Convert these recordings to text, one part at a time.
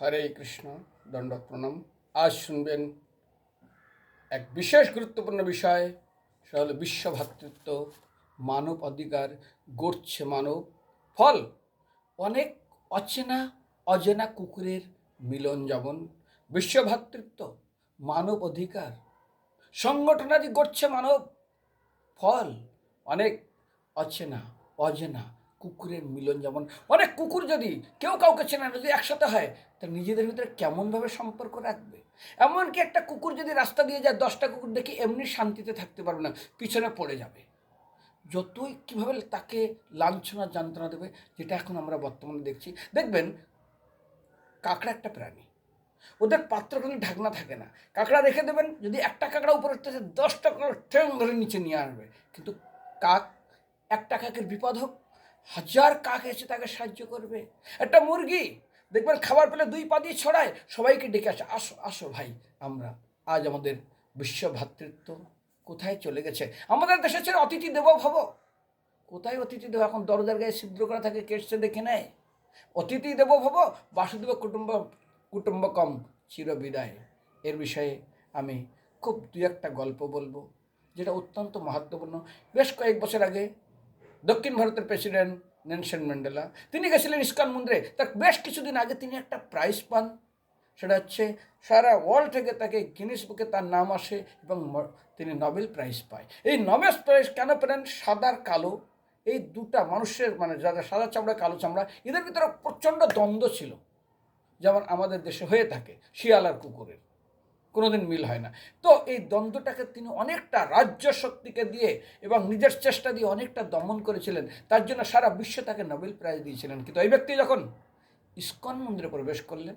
হরে কৃষ্ণ দণ্ড প্রণাম আজ শুনবেন এক বিশেষ গুরুত্বপূর্ণ বিষয়, সেটা হলো বিশ্বভাতৃত্ব। মানব অধিকার গড়ছে মানব। ফল, অনেক অচেনা, অজেনা কুকুরের মিলন যেমন। বিশ্বভাতৃত্ব, মানব অধিকার, সংগঠনাদি গড়ছে মানব। ফল, অনেক অচেনা, অজেনা কুকুরের মিলন যেমন অনেক কুকুর যদি কেউ কাউকে চেনে না, যদি একসাথে হয়, তা নিজেদের ভিতরে কেমনভাবে সম্পর্ক রাখবে? এমনকি একটা কুকুর যদি রাস্তা দিয়ে যায়, দশটা কুকুর দেখি এমনি শান্তিতে থাকতে পারবে না, পিছনে পড়ে যাবে। যতই কীভাবে তাকে লাঞ্ছনা, যন্ত্রণা দেবে, যেটা এখন আমরা বর্তমানে দেখছি। দেখবেন, কাঁকড়া একটা প্রাণী। ওদের পাত্র কোনো ঢাকনা থাকে না। কাঁকড়া রেখে দেবেন, যদি একটা কাঁকড়া উপরে উঠতেছে, দশটা কাঁকড়া ঠেং ধরে নিচে নিয়ে আসবে। কিন্তু কাক, একটা কাকের বিপদ হোক হাজার কাক এসে তাকে সাহায্য করবে। একটা মুরগি, দেখবেন খাবার পেলে দুই পা দিয়ে ছড়ায়, সবাইকে ডেকে আসে, আসো আসো ভাই, আমরা আজ আমাদের বিশ্ব ভ্রাতৃত্ব কোথায় চলে গেছে? আমাদের দেশে ছেড়ে অতিথি দেব ভাব। কোথায় অতিথি দেব? এখন দরজার গায়ে ছিদ্র করা থাকে কেসে দেখে নেয়? অতিথি দেব ভাব, বাসুদেব কুটুম্ব কুটুম্বকম চিরবিদায়। এর বিষয়ে আমি খুব দু একটা গল্প বলব, যেটা অত্যন্ত মহত্বপূর্ণ। বেশ কয়েক বছর আগে দক্ষিণ ভারতের প্রেসিডেন্ট নেলসন ম্যান্ডেলা তিনি গেছিলেন ইস্কন মন্দিরে। তার বেশ কিছুদিন আগে তিনি একটা প্রাইজ পান। সেটা হচ্ছে সারা ওয়ার্ল্ড থেকে তাকে গিনিস বুকে তার নাম আসে এবং তিনি নোবেল প্রাইজ পায়। এই নোবেল প্রাইজ কেন পেলেন? সাদার কালো। এই দুটা মানুষের মানে যারা সাদা চামড়া, কালো চামড়া, এদের ভিতরে প্রচণ্ড দ্বন্দ্ব ছিল। যেমন আমাদের দেশে হয়ে থাকে শিয়াল আর কুকুরের। কোনোদিন মিল হয় না। তো এই দ্বন্দ্বটাকে তিনি অনেকটা রাজ্য শক্তিকে দিয়ে এবং নিজের চেষ্টা দিয়ে অনেকটা দমন করেছিলেন। তার জন্য সারা বিশ্ব তাকে নোবেল প্রাইজ দিয়েছিলেন। কিন্তু ওই ব্যক্তি যখন ইস্কন মন্দিরে প্রবেশ করলেন,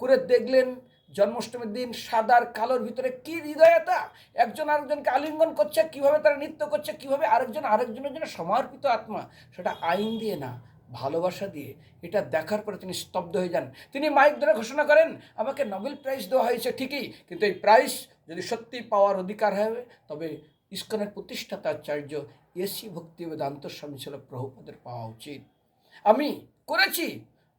করে দেখলেন জন্মাষ্টমীর দিন সাদার কালোর ভিতরে কি হৃদয়তা! একজন আরেকজনকে আলিঙ্গন করছে, কীভাবে তারা নৃত্য করছে, কীভাবে আরেকজন আরেকজনের জন্য সমর্পিত আত্মা, সেটা আইন দিয়ে না। ভালোবাসা দিয়ে এটা দেখার পরে তিনি স্তব্ধ হয়ে যান। তিনি মাইক ধরে ঘোষণা করেন, আমাকে নোবেল প্রাইজ দেওয়া হয়েছে ঠিকই, কিন্তু এই প্রাইজ যদি সত্যি পাওয়ার অধিকার হবে, তবে ইস্কনের প্রতিষ্ঠাতা আচার্য এসি ভক্তি বেদান্ত স্বামী ছিল প্রভুপদের পাওয়া উচিত। আমি করেছি,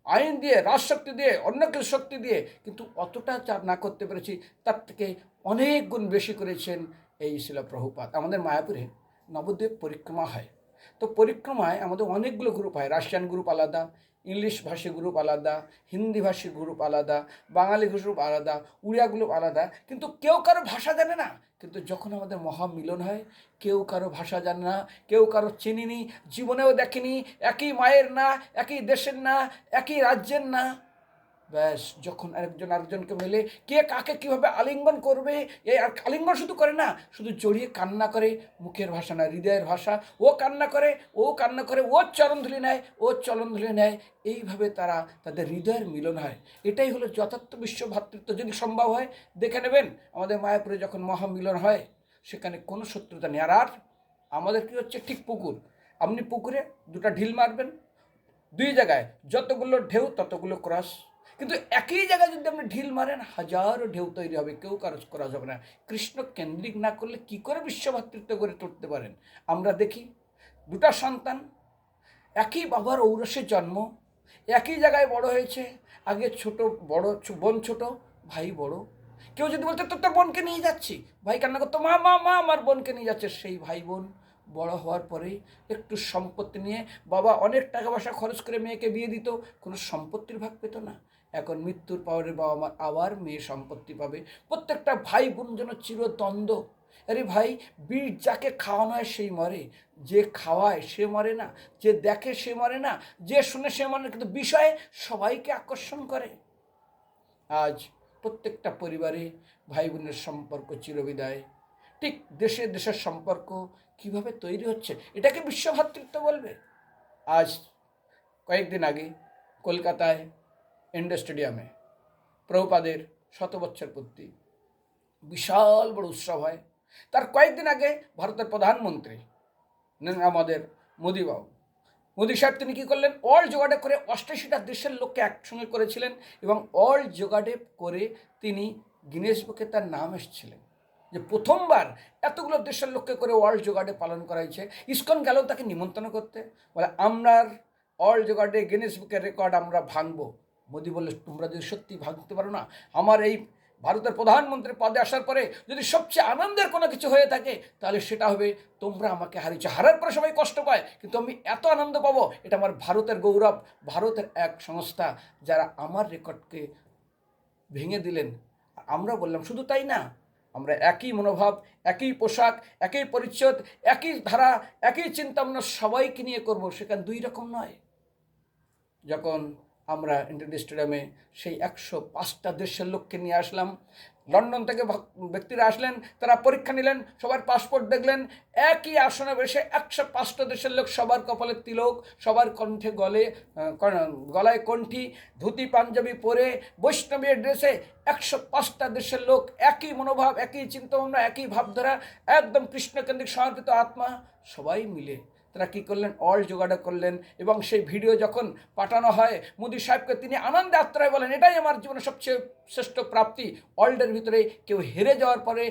আইন দিয়ে, রাজশক্তি দিয়ে, অন্য কিছু শক্তি দিয়ে, কিন্তু অতটা যা না করতে পেরেছি, তার থেকে অনেক গুণ বেশি করেছেন এই ছিল প্রভুপাত আমাদের মায়াপুরে নবদ্বীপ পরিক্রমা হয়। তো পরিক্রমায় আমাদের অনেকগুলো গ্রুপ হয়। রাশিয়ান গ্রুপ আলাদা ইংলিশ ভাষী গ্রুপ আলাদা হিন্দি ভাষী গ্রুপ আলাদা, বাঙালি গ্রুপ আলাদা, উড়িয়া গ্রুপ আলাদা। কিন্তু কেউ কারও ভাষা জানে না। কিন্তু যখন আমাদের মহামিলন হয়, কেউ কারও ভাষা জানে না, কেউ কারও চিনিনি, জীবনেও দেখেনি, একই মায়ের না, একই দেশের না, একই রাজ্যের না। ব্যাস, যখন আরেকজন আরেকজনকে মেলে, কে কাকে কীভাবে আলিঙ্গন করবে এই আর আলিঙ্গন শুধু করে না, শুধু জড়িয়ে কান্না করে মুখের ভাষা না, হৃদয়ের ভাষা। ও কান্না করে, ও কান্না করে, ও চরণধুলি নেয়, ও চরণধুলি নেয়। এইভাবে তারা তাদের হৃদয়ের মিলন হয়। এটাই হলো যথার্থ বিশ্ব ভ্রাতৃত্ব যদি সম্ভব হয়, দেখে নেবেন, আমাদের মায়াপুরে যখন মহামিলন হয়, সেখানে কোনো শত্রুতা নেই। আর আর আমাদের কী হচ্ছে? ঠিক পুকুর। আপনি পুকুরে দুটা ঢিল মারবেন। দুই জায়গায় যতগুলো ঢেউ, ততগুলো ক্রস। কিন্তু একই জায়গায় যদি আপনি ঢিল মারেন, হাজারো ঢেউ তৈরি হবে, কেউ কারও করা যাবে না। কৃষ্ণ কেন্দ্রিক না করলে কি করে বিশ্বভাতৃত্ব করে তুলতে পারেন? আমরা দেখি, দুটা সন্তান, একই বাবার ঔরসে জন্ম, একই জায়গায় বড় হয়েছে, আগে ছোট, বড় বোন ছোট, ভাই বড়। কেউ যদি বলতো, তোর তোর বোনকে নিয়ে যাচ্ছি। ভাই কান্না করতো, মা মা মা, আমার বোনকে নিয়ে যাচ্ছে। সেই ভাই বোন বড় হওয়ার পরে একটু সম্পত্তি নিয়ে বাবা অনেক টাকা পয়সা খরচ করে মেয়েকে বিয়ে দিত, কোনো সম্পত্তির ভাগ পেত না। এখন মৃত্যুর পরে বাবা মা আবার মেয়ে সম্পত্তি পাবে। প্রত্যেকটা ভাই বোন যেন চিরদ্বন্দ্ব। আরে ভাই, বীর যাকে খাওয়ানো হয় সেই মরে। যে খাওয়ায় সে মরে না, যে দেখে সে মরে না, যে শুনে সে মরে কিন্তু বিষয়ে সবাইকে আকর্ষণ করে। আজ প্রত্যেকটা পরিবারে ভাই বোনের সম্পর্ক চিরবিদায়। ঠিক দেশে দেশের সম্পর্ক কীভাবে তৈরি হচ্ছে, এটাকে বিশ্বভাতৃত্ব বলবে। আজ কয়েকদিন আগে কলকাতায় ইন্ডোর স্টেডিয়ামে প্রভুপাদের শত বছর পূর্তি। বিশাল বড় উৎসব হয়। তার কয়েকদিন আগে ভারতের প্রধানমন্ত্রী আমাদের মোদিবাবু। মোদী সাহেব তিনি কী করলেন? অল জোগাড়ে করে অষ্টাশিটা দেশের লোককে একসঙ্গে করেছিলেন এবং অল জোগাড়ে করে তিনি গিনেস বুকে তার নাম এসেছিলেন। যে প্রথমবার এতগুলো দেশের লোককে করে ওয়ার্ল্ড জোগাড়ে পালন করা হয়েছে। ইস্কন গেল তাকে নিমন্ত্রণ করতে। বলে, আমরার অল জোগাড়ে গিনেস বুকের রেকর্ড আমরা ভাঙবো। মোদি বললে, তোমরা যদি সত্যি ভাবতে পারো না, আমার এই ভারতের প্রধানমন্ত্রী পদে আসার পরে যদি সবচেয়ে আনন্দের কোনো কিছু হয়ে থাকে, তাহলে সেটা হবে, তোমরা আমাকে হারিয়েছো। হারার পরে সবাই কষ্ট পায়, কিন্তু আমি এত আনন্দ পাবো, এটা আমার ভারতের গৌরব, ভারতের এক সংস্থা যারা আমার রেকর্ডকে ভেঙে দিলেন। আমরা বললাম, শুধু তাই না, আমরা একই মনোভাব, একই পোশাক, একই পরিচ্ছদ, একই ধারা, একই চিন্তা আমরা সবাইকে নিয়ে করব, সেখানে দুই রকম নয়। যখন আমরা ইন্টার স্টেডিয়ামে সেই একশো পাঁচটা দেশের লোককে নিয়ে আসলাম। লন্ডন থেকে ব্যক্তিরা আসলেন, তারা পরীক্ষা নিলেন, সবার পাসপোর্ট দেখলেন, একই আসনে বসে একশো পাঁচটা দেশের লোক সবার কপালে তিলক, সবার কণ্ঠে গলে গলায় কণ্ঠি, ধুতি, পাঞ্জাবি পরে বৈষ্ণবীর ড্রেসে একশো পাঁচটা দেশের লোক, একই মনোভাব, একই চিন্তাভাবনা, একই ভাবধারা, একদম কৃষ্ণকেন্দ্রিক সমর্পিত আত্মা, সবাই মিলে তারা কী করলেন? অল জোগাড় করলেন এবং সেই ভিডিও যখন পাঠানো হয়, মোদি সাহেবকে তিনি আনন্দে আত্মায় বলেন, এটাই আমার জীবনের সবচেয়ে শ্রেষ্ঠ প্রাপ্তি। ওয়ার্ল্ডের ভিতরে কেউ হেরে যাওয়ার পরে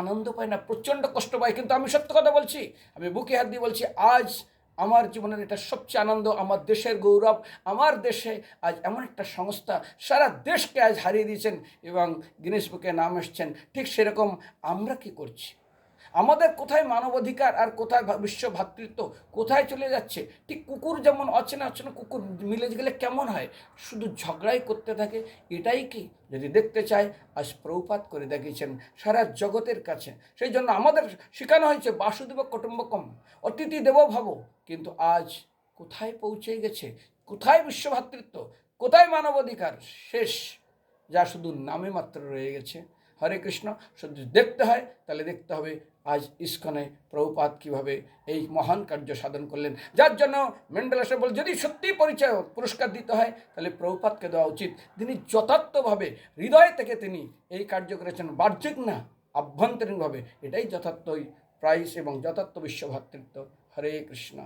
আনন্দ পায় না, প্রচণ্ড কষ্ট পায়। কিন্তু আমি সত্য কথা বলছি, আমি বুকে হাত দিয়ে বলছি, আজ আমার জীবনের এটা সবচেয়ে আনন্দ, আমার দেশের গৌরব, আমার দেশে আজ এমন একটা সংস্থা, সারা দেশকে আজ হারিয়ে দিয়েছেন এবং গিনেস বুকে নাম এসছেন। ঠিক সেরকম আমরা কি করছি? আমাদের কোথায় মানবাধিকার আর কোথায় বিশ্ব ভ্রাতৃত্ব কোথায় চলে যাচ্ছে? ঠিক কুকুর যেমন অচেনা অচেনা কুকুর মিলে গেলে কেমন হয়? শুধু ঝগড়াই করতে থাকে, এটাই কি? যদি দেখতে চায়, আজ প্রভুপাত করে দেখিয়েছেন সারা জগতের কাছে। সেই জন্য আমাদের শেখানো হয়েছে, বাসুদেব কুটুম্বকম, অতিথি দেব ভাব, কিন্তু আজ কোথায় পৌঁছে গেছে? কোথায় বিশ্ব ভ্রাতৃত্ব কোথায় মানবাধিকার? শেষ, যা শুধু নামে মাত্র রয়ে গেছে। হরে কৃষ্ণ, শুধু দেখতে হয়, তাহলে দেখতে হবে আজ ইস্কনে প্রভুপাত কীভাবে এই মহান কার্য সাধন করলেন। যার জন্য মেন্ডেল বল যদি সত্যি পরিচয় পুরস্কার দিতে হয়, তাহলে প্রভুপাতকে দেওয়া উচিত। তিনি যথার্থভাবে হৃদয় থেকে তিনি এই কার্য করেছেন, বাহ্যিক না, আভ্যন্তরীণভাবে। এটাই যথার্থই প্রাইস এবং যথার্থ বিশ্বভাতৃত্ব হরে কৃষ্ণ।